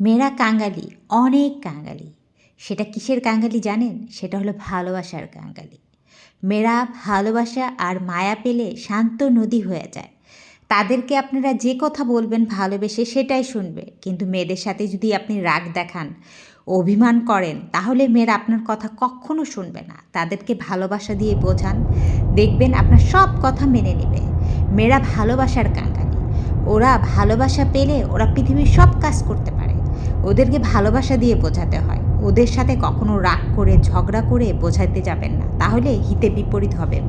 মেয়েরা কাঙ্গালি অনেক কাঙ্গালি সেটা কিসের কাঙ্গালি জানেন? সেটা হলো ভালোবাসার কাঙ্গালি মেয়েরা ভালোবাসা আর মায়া পেলে শান্ত নদী হয়ে যায়। তাদেরকে আপনারা যে কথা বলবেন ভালোবেসে সেটাই শুনবে। কিন্তু মেয়েদের সাথে যদি আপনি রাগ দেখান, অভিমান করেন, তাহলে মেয়েরা আপনার কথা কখনো শুনবে না। তাদেরকে ভালোবাসা দিয়ে বোঝান, দেখবেন আপনার সব কথা মেনে নেবে। মেয়েরা ভালোবাসার কাঙ্গালি ওরা ভালোবাসা পেলে ওরা পৃথিবীর সব কাজ করতে পারে। ওদেরকে ভালোবাসা দিয়ে বোঝাতে হয়। ওদের সাথে কখনো রাগ করে, ঝগড়া করে বোঝাতে যাবেন না। তাহলে হিতে বিপরীত হবে।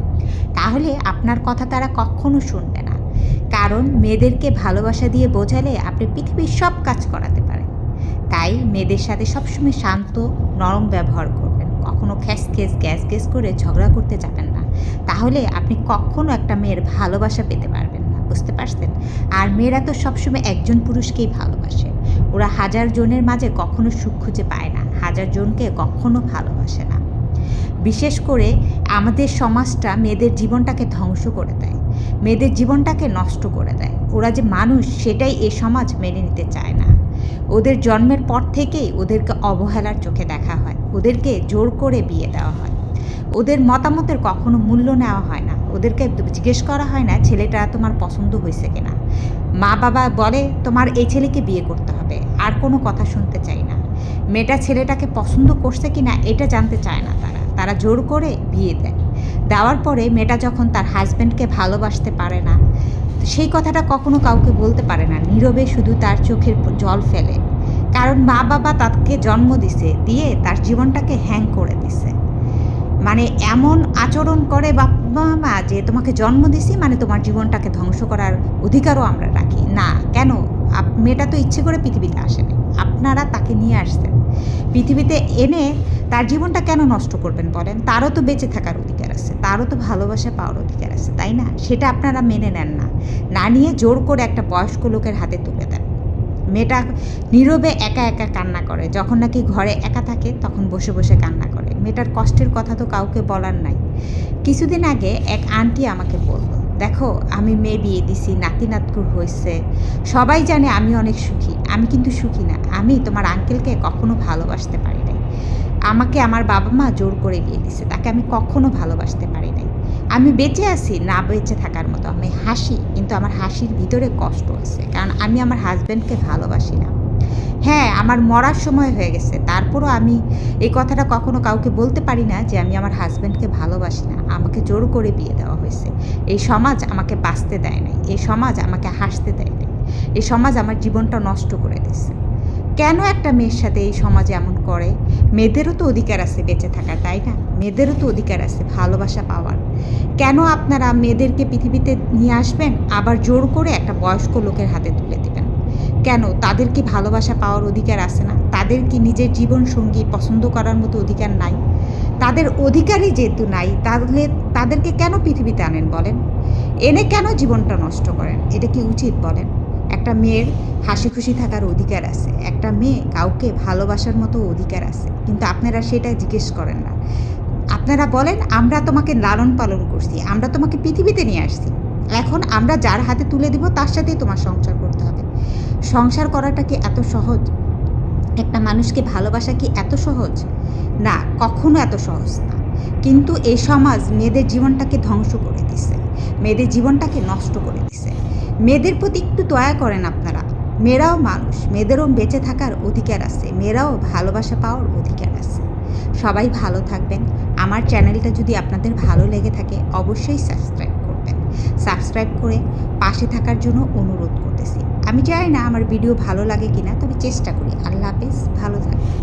তাহলে আপনার কথা তারা কখনো শুনবে না। কারণ মেয়েদেরকে ভালোবাসা দিয়ে বোঝালে আপনি পৃথিবীর সব কাজ করাতে পারেন। তাই মেয়েদের সাথে সবসময় শান্ত, নরম ব্যবহার করবেন। কখনো খ্যাস খ্যাস, গ্যাস গ্যাস করে ঝগড়া করতে যাবেন না। তাহলে আপনি কখনো একটা মেয়ের ভালোবাসা পেতে পারবেন না। বুঝতে পারছেন? আর মেয়েরা তো সবসময় একজন পুরুষকেই ভালোবাসে। ওরা হাজার জনের মাঝে কখনো সুখ খুঁজে পায় না, হাজার জনকে কখনো ভালোবাসে না। বিশেষ করে আমাদের সমাজটা মেয়েদের জীবনটাকে ধ্বংস করে দেয়, মেয়েদের জীবনটাকে নষ্ট করে দেয়। ওরা যে মানুষ, সেটাই এ সমাজ মেনে নিতে চায় না। ওদের জন্মের পর থেকেই ওদেরকে অবহেলার চোখে দেখা হয়, ওদেরকে জোর করে বিয়ে দেওয়া হয়। ওদের মতামতের কখনো মূল্য নেওয়া হয় না। ওদেরকে জিজ্ঞেস করা হয় না, ছেলেটা তোমার পছন্দ হয়েছে কিনা? মা বাবা বলে, তোমার এই ছেলেকে বিয়ে করতে হবে। আর কোনো কথা শুনতে চাই না। মেয়েটা ছেলেটাকে পছন্দ করছে কিনা, এটা জানতে চায় না তারা। তারা জোর করে বিয়ে দেয়। দেওয়ার পরে মেয়েটা যখন তার হাজব্যান্ডকে ভালোবাসতে পারে না, সেই কথাটা কখনো কাউকে বলতে পারে না। নীরবে শুধু তার চোখের জল ফেলে। কারণ মা বাবা তাকে জন্ম দিছে, দিয়ে তার জীবনটাকে হ্যাং করে দিছে। মানে এমন আচরণ করে বাবা যে তোমাকে জন্ম দিছি মানে তোমার জীবনটাকে ধ্বংস করার অধিকারও আমরা রাখি। না, কেন? মেয়েটা তো ইচ্ছে করে পৃথিবীতে আসেনি আপনারা তাকে নিয়ে আসছেন। পৃথিবীতে এনে তার জীবনটা কেন নষ্ট করবেন বলেন? তারও তো বেঁচে থাকার অধিকার আছে, তারও তো ভালোবাসা পাওয়ার অধিকার আছে, তাই না? সেটা আপনারা মেনে নেন না। না নিয়ে জোর করে একটা বয়স্ক লোকের হাতে মেয়েটা নীরবে একা একা কান্না করে। যখন নাকি ঘরে একা থাকে, তখন বসে বসে কান্না করে। মেয়েটার কষ্টের কথা তো কাউকে বলার নাই। কিছুদিন আগে এক আন্টি আমাকে বলল, দেখো, আমি মেয়ে বিয়ে দিছি, নাতি নাতকুর হয়েছে। সবাই জানে আমি অনেক সুখী। আমি কিন্তু সুখী না। আমি তোমার আঙ্কেলকে কখনো ভালোবাসতে পারি নাই। আমাকে আমার বাবা মা জোর করে বিয়ে দিছে। তাকে আমি কখনো ভালোবাসতে পারি নাই। আমি বেঁচে আছি, না বেঁচে থাকার মতো। আমি হাসি, কিন্তু আমার হাসির ভিতরে কষ্ট আছে, কারণ আমি আমার হাজব্যান্ডকে ভালোবাসি না। হ্যাঁ আমার মরার সময় হয়ে গেছে, তারপরও আমি এই কথাটা কখনো কাউকে বলতে পারি না যে আমি আমার হাজব্যান্ডকে ভালোবাসি না। আমাকে জোর করে বিয়ে দেওয়া হয়েছে। এই সমাজ আমাকে বাঁচতে দেয় নাই, এই সমাজ আমাকে হাসতে দেয় নাই, এই সমাজ আমার জীবনটা নষ্ট করে দিয়েছে। কেন একটা মেয়ের সাথে এই সমাজ এমন করে? মেয়েদেরও তো অধিকার আছে বেঁচে থাকার, তাই না? মেয়েদেরও তো অধিকার আছে ভালোবাসা পাওয়ার। কেন আপনারা মেয়েদেরকে পৃথিবীতে নিয়ে আসবেন? আবার জোর করে একটা বয়স্ক লোকের হাতে তুলে দিবেন। কেন? তাদের কি ভালোবাসা পাওয়ার অধিকার আছে না? তাদের কি নিজের জীবন সঙ্গী পছন্দ করার মতো অধিকার নাই? তাদের অধিকারই যেহেতু নাই, তাহলে তাদেরকে কেন পৃথিবীতে আনেন বলেন? এনে কেন জীবনটা নষ্ট করেন? এটা কি উচিত বলেন? একটা মেয়ের হাসি খুশি থাকার অধিকার আছে। একটা মেয়ে কাউকে ভালোবাসার মতো অধিকার আছে। কিন্তু আপনারা সেটা জিজ্ঞেস করেন না। আপনারা বলেন, আমরা তোমাকে লালন পালন করছি, আমরা তোমাকে পৃথিবীতে নিয়ে আসছি। এখন আমরা যার হাতে তুলে দিব, তার সাথেই তোমার সংসার করতে হবে। সংসার করাটা কি এত সহজ? একটা মানুষকে ভালোবাসা কি এত সহজ? না, কখনো এত সহজ না। কিন্তু এই সমাজ মেয়েদের জীবনটাকে ধ্বংস করে দিছে, মেয়েদের জীবনটাকে নষ্ট করে দিছে। মেয়েদের প্রতি একটু দয়া করেন আপনারা। মেয়েরাও মানুষ, মেয়েদেরও বেঁচে থাকার অধিকার আছে, মেয়েরাও ভালোবাসা পাওয়ার অধিকার আছে। সবাই ভালো থাকবেন আমার চ্যানেলটা যদি আপনাদের ভালো লেগে থাকে, অবশ্যই সাবস্ক্রাইব করবেন। সাবস্ক্রাইব করে পাশে থাকার জন্য অনুরোধ করতেছি। আমি চাই না আমার ভিডিও ভালো লাগে কিনা, তবে চেষ্টা করি। আল্লাহ হাফেজ, ভালো থাকবেন।